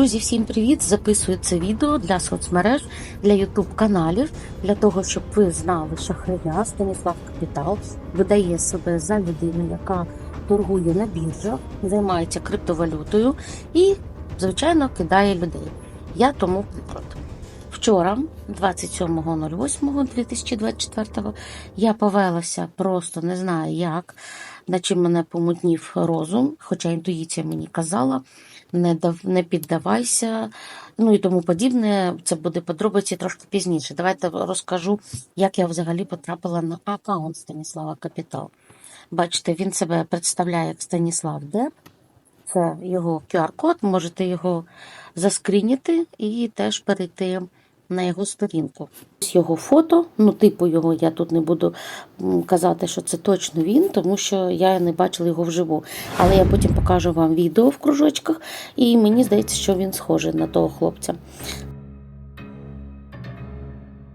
Друзі, всім привіт! Записую це відео для соцмереж, для Ютуб каналів, для того, щоб ви знали, що Хрия Станіслав Капітал видає себе за людину, яка торгує на біржах, займається криптовалютою і, звичайно, кидає людей. Я тому приклад. Вчора, 27.08.2024, я повелася просто не знаю як, на чим мене помутнів розум, хоча інтуїція мені казала, не дав, не піддавайся, ну і тому подібне. Це буде подробиці трошки пізніше. Давайте розкажу, як я взагалі потрапила на аккаунт Станіслава Капітал. Бачите, він себе представляє як Станіслав Деп. Це його QR-код, можете його заскрініти і теж перейти на його сторінку. Ось його фото, ну, типу його, я тут не буду казати, що це точно він, тому що я не бачила його вживу. Але я потім покажу вам відео в кружочках, і мені здається, що він схожий на того хлопця.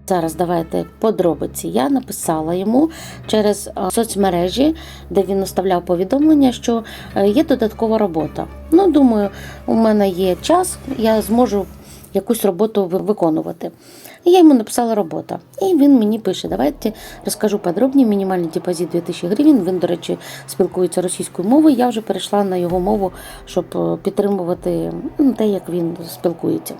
Зараз давайте подробиці. Я написала йому через соцмережі, де він оставляв повідомлення, що е, є додаткова робота. Ну, думаю, у мене є час, я зможу якусь роботу ви- виконувати. І я йому написала робота. І він мені пише: давайте розкажу подробні. Мінімальний депозит 2000 гривень. Він, до речі, спілкується російською мовою. Я вже перейшла на його мову, щоб е, підтримувати м, те, як він спілкується.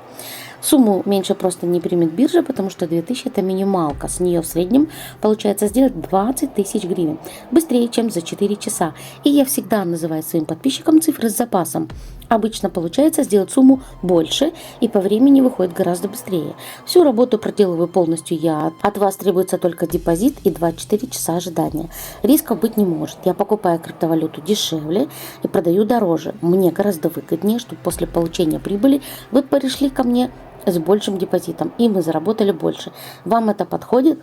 Сумму меньше просто не примет биржа, потому что 2000 это минималка. С нее в среднем получается сделать 20 тысяч гривен. Быстрее, чем за 4 часа. И я всегда называю своим подписчикам цифры с запасом. Обычно получается сделать сумму больше и по времени выходит гораздо быстрее. Всю работу проделываю полностью я. От вас требуется только депозит и 24 часа ожидания. Рисков быть не может. Я покупаю криптовалюту дешевле и продаю дороже. Мне гораздо выгоднее, чтобы после получения прибыли вы перешли ко мне с большим депозитом, и мы заработали больше. Вам это подходит?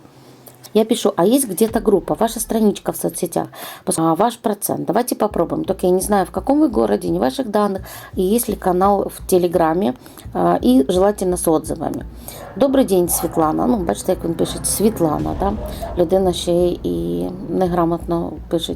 Я пишу, а есть где-то группа, ваша страничка в соцсетях, а, ваш процент. Давайте попробуем. Только я не знаю, в каком вы городе, не ваших данных, и есть ли канал в Телеграме, а, и желательно з отзывами. Добрий день, Світлана. Ну, бачите, як він пише Світлана, да? людина ще і неграмотно пише.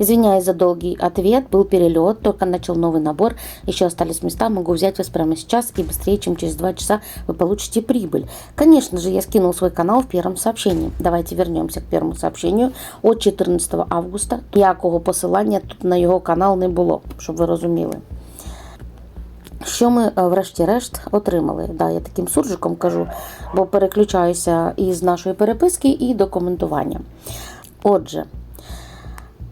Извиняюсь за долгий ответ, был перелет, только начал новый набор, еще остались места, могу взять вас прямо сейчас и быстрее, чем через два часа вы получите прибыль. Конечно же, я скинул свой канал в первом сообщении. Давайте вернемся к первому сообщению от 14 августа. Ніякого посилання тут на його канал не було, щоб ви розуміли. Що ми е, врешті-решт отримали? Да, я таким суржиком кажу, бо переключаюся із нашої переписки і до коментування. Отже,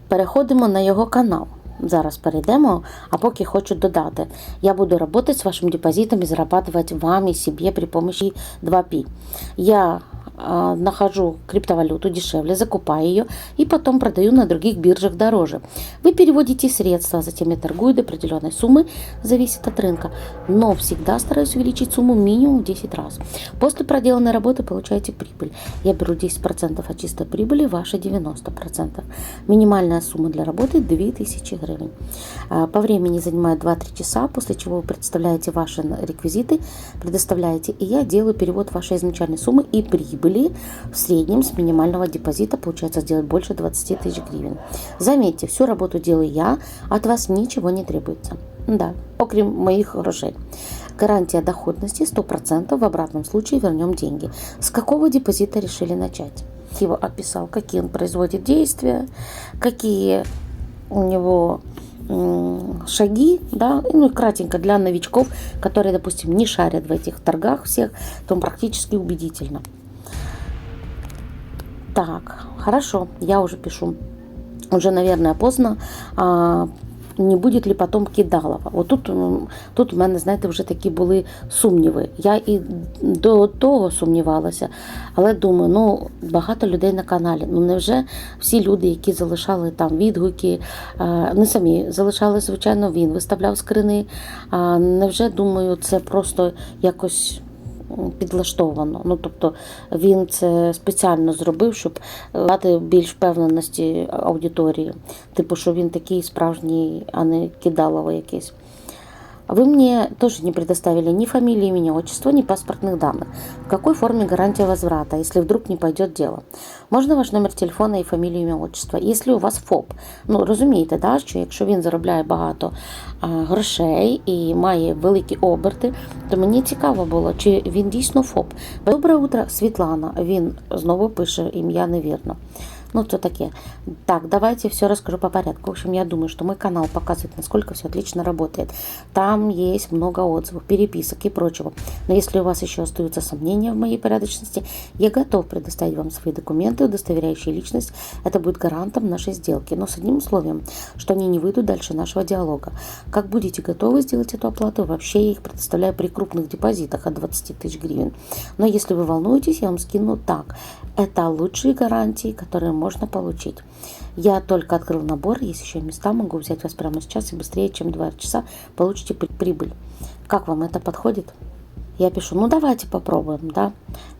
переходимо на його канал. Зараз перейдемо, а поки хочу додати. Я буду работать с вашим депозитом и зарабатывать вам и себе при помощи 2P. Я нахожу криптовалюту дешевле, закупаю ее и потом продаю на других биржах дороже. Вы переводите средства, затем я торгую до определенной суммы, зависит от рынка, но всегда стараюсь увеличить сумму минимум в 10 раз. После проделанной работы получаете прибыль. Я беру 10% от чистой прибыли, ваши 90%. Минимальная сумма для работы 2000 гривен. А, По времени занимает 2-3 часа, после чего вы представляете ваши реквизиты, предоставляете, и я делаю перевод вашей изначальной суммы и прибыли в среднем с минимального депозита получается сделать больше 20 тысяч гривен. Заметьте, всю работу делаю я, от вас ничего не требуется. Да, окрім моих грошей. Гарантия доходности 100%, в обратном случае вернем деньги. С какого депозита решили начать? Его описал, какие он производит действия, какие у него шаги, да, ну и кратенько для новичков, которые, допустим, не шарят в этих торгах всех, то он практически убедительно. Так, хорошо, я уже пишу. Уже, наверное, поздно. А, не буде ли потом кидалова? От тут, у мене, знаєте, вже такі були сумніви. Я і до того сумнівалася, але думаю, ну багато людей на каналі. Ну невже всі люди, які залишали там відгуки, не самі залишали, звичайно, він виставляв скрини. Невже думаю, це просто якось підлаштовано. Ну тобто він це спеціально зробив, щоб е, дати більш впевненості аудиторії. Типу, що він такий справжній, а не кидалово якийсь. Вы мне тоже не предоставили ни фамилии, имени, отчества, ни паспортных данных. В какой форме гарантия возврата, если вдруг не пойдет дело? Можна ваш номер телефона і фамілію, ім'я, отчество? Якщо у вас ФОП, ну розумієте, да, що якщо він заробляє багато а, грошей і має великі оберти, то мені цікаво було, чи він дійсно ФОП. Доброе утро, Світлана. Він знову пише ім'я невірно. Ну, то таке. Так, давайте все расскажу по порядку. В общем, я думаю, что мой канал показывает, насколько все отлично работает. Там есть много отзывов, переписок и прочего. Но если у вас еще остаются сомнения в моей порядочности, я готов предоставить вам свои документы, удостоверяющие личность. Это будет гарантом нашей сделки. Но с одним условием, что они не выйдут дальше нашего диалога. Как будете готовы сделать эту оплату, вообще я их предоставляю при крупных депозитах от 20 тысяч гривен. Но если вы волнуетесь, я вам скину так. Это лучшие гарантии, которые можно получить. Я только открыл набор, есть еще места, могу взять вас прямо сейчас и быстрее, чем 2 часа получите при- прибыль. Как вам это подходит? Я пишу, ну давайте попробуем, да.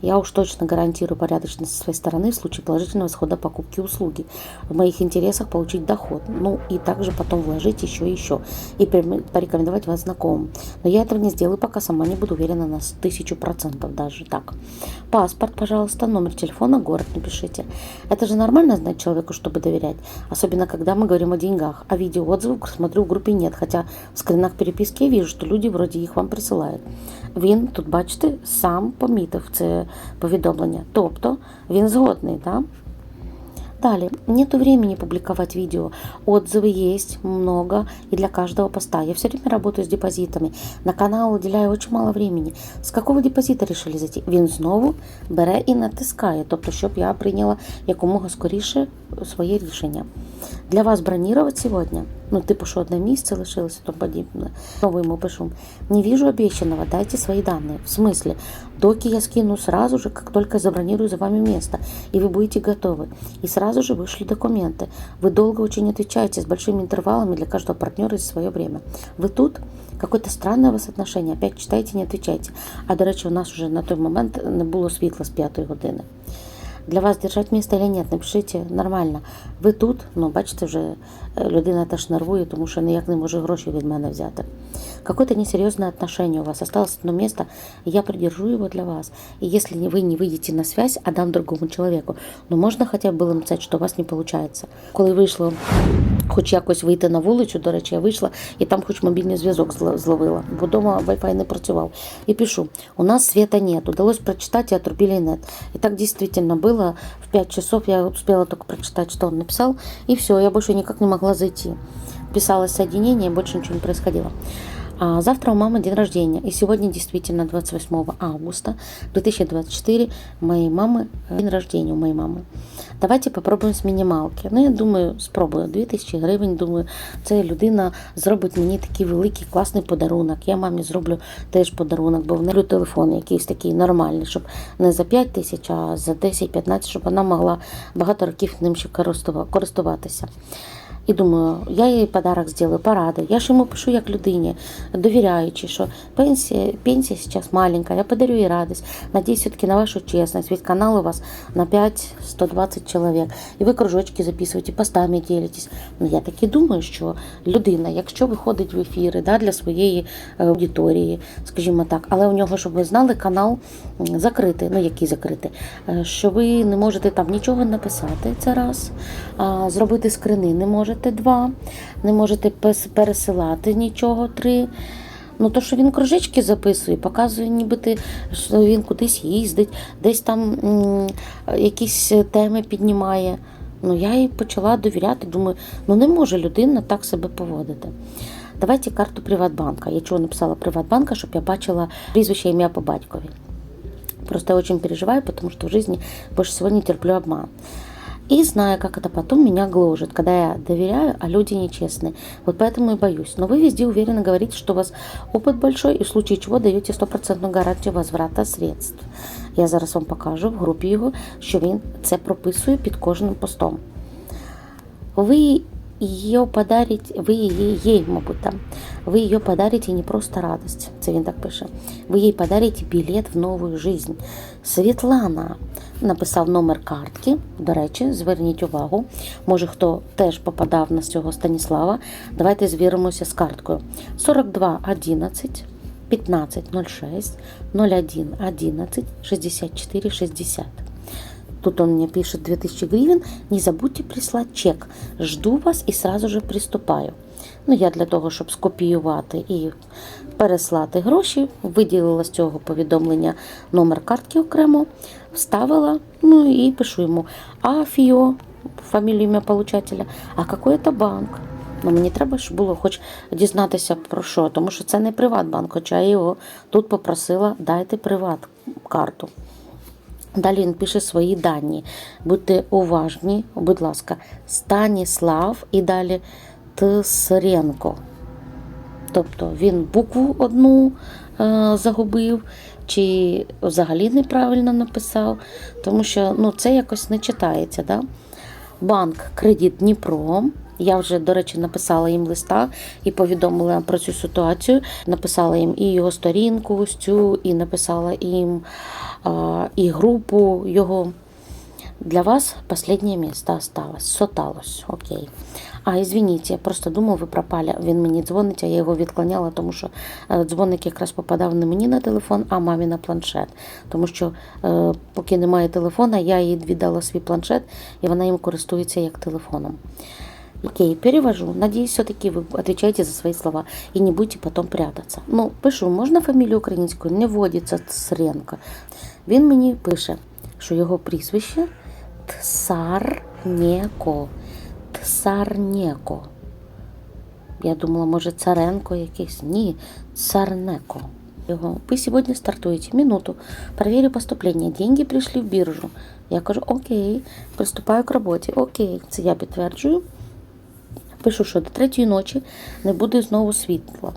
Я уж точно гарантирую порядочность со своей стороны в случае положительного исхода покупки услуги. В моих интересах получить доход, ну и также потом вложить еще и еще и порекомендовать вас знакомым. Но я этого не сделаю, пока сама не буду уверена на тысячу процентов даже так. Паспорт, пожалуйста, номер телефона, город напишите. Это же нормально знать человеку, чтобы доверять, особенно когда мы говорим о деньгах. А видеоотзывов, смотрю, в группе нет, хотя в скринах переписки я вижу, что люди вроде їх вам присилають. Він тут, бачите, сам помітив це повідомлення. Тобто він згодний, так? Далее, нету времени публиковать видео. Отзывы есть много и для каждого поста. Я все время работаю с депозитами. На канал уделяю очень мало времени. З какого депозита рішили зайти? Він знову бере і натискає, тобто, щоб я прийняла якомога скоріше своє рішення. Для вас бронировать сьогодні? Ну, типу, що одне місце лишилося, то подібне. Знову йому пишу. Не вижу обещанного, дайте свои данные. В смысле? Доки я скину сразу же, как только забронирую за вами место, и вы будете готовы. И сразу же вышли документы. Вы долго очень отвечаете с большими интервалами для каждого партнера за свое время. Вы тут? Какое-то странное у вас отношение. Опять читайте, не отвечайте. А, до речі, у нас вже на той момент не було світла з п'ятої години. Для вас держать місце чи ні, напишіть нормально. Ви тут, ну бачите, вже е, людина теж нервує, тому що ніяк не може гроші від мене взяти. Какое-то несерьезное отношение у вас. Осталось одно место, и я придержу его для вас. И если не- вы не выйдете на связь, отдам другому человеку. Но можно хотя бы было написать, что у вас не получается. Коли вийшло хоч якось вийти на вулицю, до речі, я вийшла, і там хоч мобільний зв'язок зло- зловила, бо вдома Wi-Fi не працював. І пишу, у нас света нет, удалось прочитать и отрубили нет. И так действительно было. В 5 часов я успела только прочитать, что он написал, и все, я больше никак не могла зайти. Писалось соединение, больше ничего не происходило. А завтра у мамы день рождения. И сегодня действительно 28 августа 2024 моей мамы э, день рождения у моей мамы. Давайте попробуємо з мінімалки. Ну, я думаю, спробую. 2000 гривень, думаю, це людина зробить мені такий великий класний подарунок. Я мамі зроблю теж подарунок, бо в неї телефон якийсь такий нормальний, щоб не за 5 тисяч, а за 10-15, щоб вона могла багато років ним ще користува- користуватися. І думаю, я їй подарок зроблю, порадую. Я ж йому пишу як людині, довіряючи, що пенсія, пенсія зараз маленька, я подарю їй радість. Надіюсь все-таки на вашу чесність. Ведь канал у вас на 5-120 чоловік. І ви кружочки записуєте, постами ділитесь. Ну, я так і думаю, що людина, якщо виходить в ефіри да, для своєї е, аудиторії, скажімо так, але у нього, щоб ви знали, канал закритий. Ну, який закритий? Е, Що ви не можете там нічого написати, це раз. Зробити скрини не можете два, не можете пересилати нічого три. Ну, то, що він кружечки записує, показує, нібито, що він кудись їздить, десь там якісь теми піднімає. Ну, я їй почала довіряти, думаю, ну не може людина так себе поводити. Давайте карту Приватбанка. Я чого написала Приватбанка, щоб я бачила прізвище ім'я по батькові. Просто я очень переживаю, потому что в жизни больше всего терплю обман. И знаю, как это потом меня гложет, когда я доверяю, а люди нечестные. Вот поэтому и боюсь. Но вы везде уверенно говорите, что у вас опыт большой, и в случае чего даете стопроцентную гарантию возврата средств. Я зараз вам покажу в групі його, що він це прописує під кожним постом. Ви її подарить, ви її, їй, мабуть, там, ви її подарите не просто радость, це він так пише. Ви їй подарите білет в нову жизнь. Світлана написав номер картки. До речі, зверніть увагу. Може, хто теж попадав на цього Станіслава. Давайте звіримося з карткою. 42 11 1506 01 11 64 60. Тут он мне пишет 2000 гривен. Не забудьте прислать чек. Жду вас і сразу же приступаю. Ну, я для того, щоб скопіювати і переслати гроші, виділила з цього повідомлення номер картки окремо, вставила, ну і пишу йому Афіо, фамілію ім'я получателя, а який це банк. Ну, мені треба ж було хоч дізнатися про що, тому що це не Приватбанк, хоча я його тут попросила дайте приват-карту. Далі він пише свої дані. Будьте уважні, будь ласка, Станіслав і далі Тисренко. Тобто він букву одну е, загубив, чи взагалі неправильно написав, тому що ну, це якось не читається. Да? Банк Кредит Дніпро. Я вже, до речі, написала їм листа і повідомила про цю ситуацію. Написала їм і його сторінку, ось цю, і написала їм і групу його. Для вас последнее место осталось. Соталось. Окей. А, извините, я просто думав, ви пропали. Він мені дзвонить, а я його відклоняла, тому що е, дзвоник якраз попадав не мені на телефон, а мамі на планшет. Тому що е, поки немає телефона, я їй віддала свій планшет, і вона їм користується як телефоном. Окей, перевожу. Надеюсь, все-таки вы отвечаете за свои слова и не будете потом прятаться. Ну, пишу, можна фамілію українську? Не вводиться Цренко. Він мені пише, що його прізвище Тсарнєко. Тсарнєко. Я думала, може, Царенко якийсь. Ні, Царнеко. Його. Ви сьогодні стартуєте. Минуту. Проверю поступлення. Деньги прийшли в біржу. Я кажу, окей, приступаю к роботі. Окей, це я підтверджую Пишу, що до третьої ночі не буде знову світла.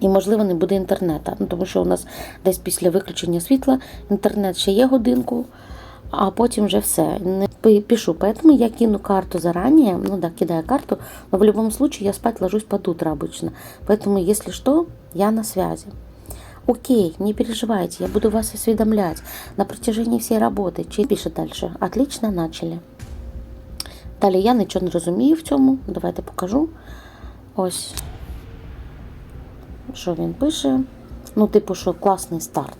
І, можливо, не буде інтернету. Ну, тому що у нас десь після виключення світла інтернет ще є годинку, а потім вже все. Не пи- пишу. Поэтому я кину карту заранее. Ну да, кидаю карту. Но в любом случае я спать ложусь под утро обычно. Поэтому, если что, я на связи. Окей, не переживайте, я буду вас осведомлять на протяжении всей работы. Чи пишет дальше. Отлично, начали. Далі я нічого не розумію в цьому. Давайте покажу. Ось. Що він пише? Ну, типу, що класний старт.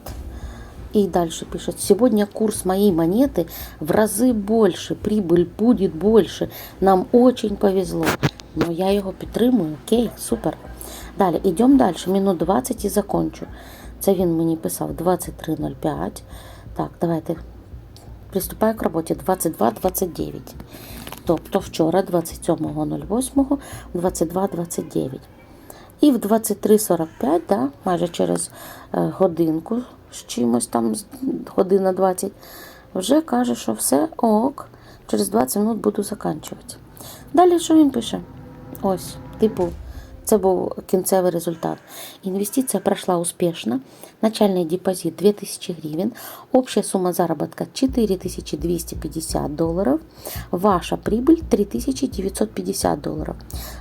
И дальше пишет, сегодня курс моей монеты в разы больше, прибыль будет больше, нам очень повезло. Ну, я його підтримую, окей, супер. Далі, йдемо далі, минут 20 і закончу. Це він мені писав 23.05. Так, давайте приступаю к роботі 22.29. Тобто вчора, 27.08, 22.29. І в 23.45, да, майже через е, годинку з чимось там, година 20, вже каже, що все ок, через 20 минут буду заканчувати. Далі що він пише? Ось, типу, це був кінцевий результат. Інвестиція пройшла успішно. Начальний депозит 2000 гривен. Общая сумма заработка 4250 долларов. Ваша прибыль 3950 долларов.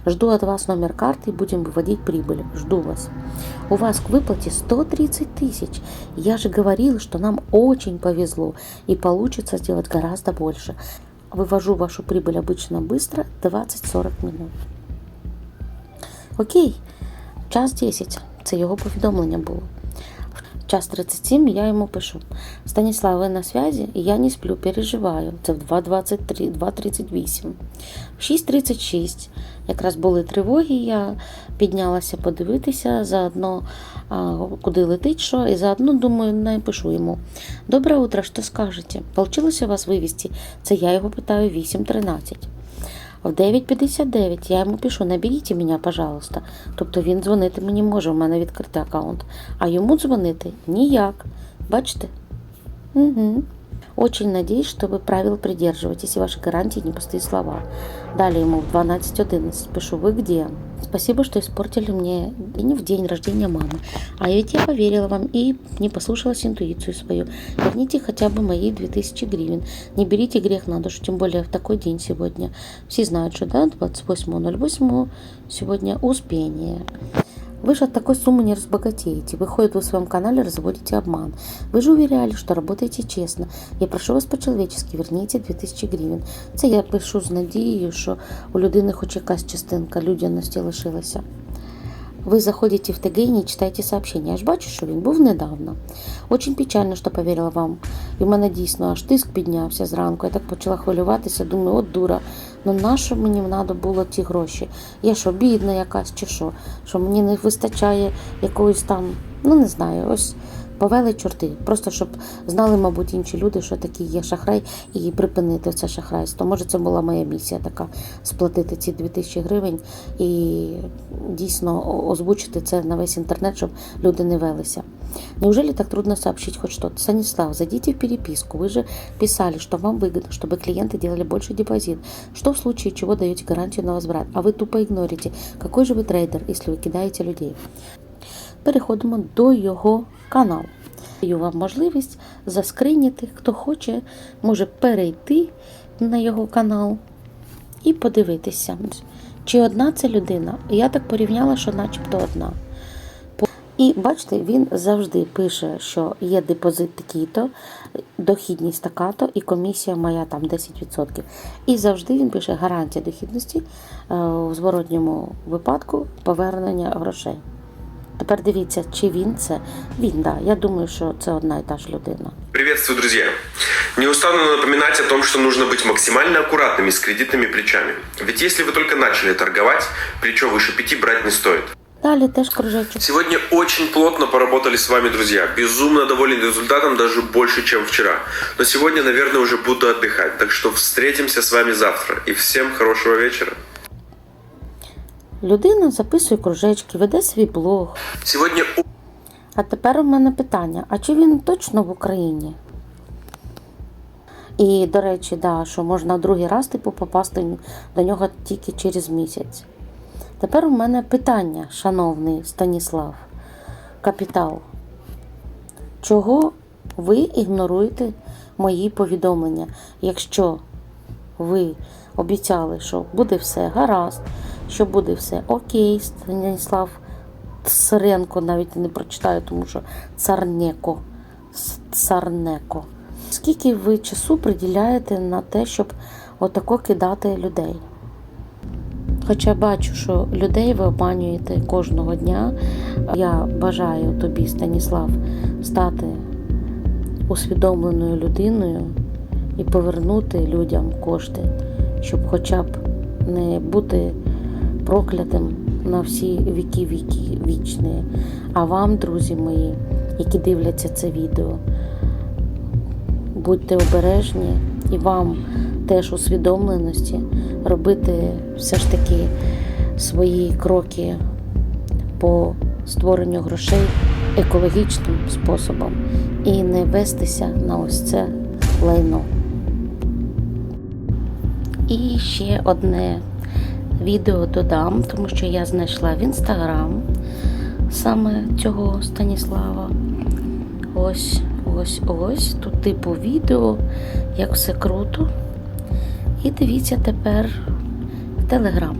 Жду от вас номер карты и будем выводить прибыль. Жду вас. У вас к выплате 130 тысяч. Я же говорил, что нам очень повезло и получится сделать гораздо больше. Вывожу вашу прибыль обычно быстро, 20-40 минут. Окей, час 10. Це його повідомлення було. Час 37 я йому пишу: Станіслав, ви на зв'язі? Я не сплю, переживаю. Це в 2.23, 2.38. В 6.36 якраз були тривоги, я піднялася подивитися, заодно куди летить що, і заодно думаю, напишу йому. Доброе утро, що скажете? Получилося вас вивести? Це я його питаю 8.13 В 9.59 я йому пишу, наберіть мене, пожалуйста. Тобто він дзвонити мені може, у мене відкритий аккаунт. А йому дзвонити ніяк. Бачите? Угу. Очень надеюсь, что вы правил придерживаетесь и ваши гарантии не пустые слова. Далее ему в 12.11 пишу, вы где? Спасибо, что испортили мне не в день рождения мамы. А ведь я поверила вам и не послушалась интуицию свою. Верните хотя бы мои 2000 гривен. Не берите грех на душу, тем более в такой день сегодня. Все знают, что да, 28.08 сегодня успение. Вы же от такой суммы не разбогатеете. Выходит, вы в своем канале разводите обман. Вы же уверяли, что работаете чесно. Я прошу вас по-чоловічески, верніть 2000 гривень. Це я пишу з надією, що у людини хоч якась частинка людяності лишилася. Ви заходите в ТГ і не читаєте сообщення. Я ж бачу, що він був недавно. Очень печально, що повірила вам. І в мене дійсно аж тиск піднявся зранку. Я так почала хвилюватися, думаю, от дура. Ну нащо мені треба було ті гроші? Я що, бідна якась чи що? Що мені не вистачає якоїсь там, ну не знаю, ось повели чорти. Просто щоб знали, мабуть, інші люди, що такий є шахрай, і припинити це шахрайство. Може, це була моя місія така сплатити ці 2000 гривень і дійсно о- озвучити це на весь інтернет, щоб люди не велися. Неужели так трудно сообщить хоть что-то? Станислав, зайдите в переписку. Вы же писали, что вам выгодно, чтобы клиенты делали больше депозит. Что в случае чего даете гарантию на возврат? А вы тупо игнорите. Какой же вы трейдер, если ви кидаєте людей? Переходимо до його каналу. Даю вам можливість заскриніти, хто хоче, може перейти на його канал і подивитися, чи одна це людина. Я так порівняла, що начебто одна. І бачите, він завжди пише, що є депозит такий-то, дохідність така-то, і комісія моя там 10%. І завжди він пише гарантія дохідності е, в зворотньому випадку повернення грошей. Тепер дивіться, чи він це. Він, да. Я думаю, що це одна і та ж людина. Приветствую, друзья! Не устану напоминать о том, что нужно быть максимально аккуратными с кредитными плечами. Ведь если вы только начали торговать, плечо выше пяти брать не стоит. Далі теж кружечок. Сегодня очень плотно поработали с вами, друзья. Безумно доволен результатом, даже больше, чем вчера. Но сегодня, наверное, уже буду отдыхать. Так что встретимся с вами завтра. И всем хорошего вечера. Людина записує кружечки, веде свій блог. Сегодня А тепер у мене питання: а чи він точно в Україні? І, до речі, да, що можна другий раз типу попасти до нього тільки через місяць. Тепер у мене питання, шановний Станіслав, капітал. Чого ви ігноруєте мої повідомлення, якщо ви обіцяли, що буде все гаразд, що буде все окей, Станіслав Царенко навіть не прочитаю, тому що Царнеко. Царнеко. Скільки ви часу приділяєте на те, щоб отако кидати людей? Хоча бачу, що людей ви обманюєте кожного дня. Я бажаю тобі, Станіслав, стати усвідомленою людиною і повернути людям кошти, щоб хоча б не бути проклятим на всі віки віки вічні. А вам, друзі мої, які дивляться це відео, будьте обережні і вам теж усвідомленості робити все ж таки свої кроки по створенню грошей екологічним способом і не вестися на ось це лайно. І ще одне відео додам, тому що я знайшла в інстаграм саме цього Станіслава. Ось, ось, ось. Тут типу відео, як все круто. І дивіться тепер в Телеграм.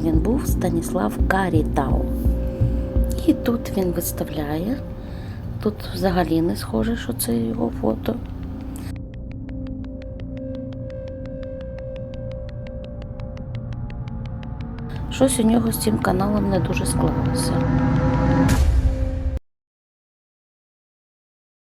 Він був Станіслав Карітау. І тут він виставляє. Тут взагалі не схоже, що це його фото. Щось у нього з цим каналом не дуже склалося.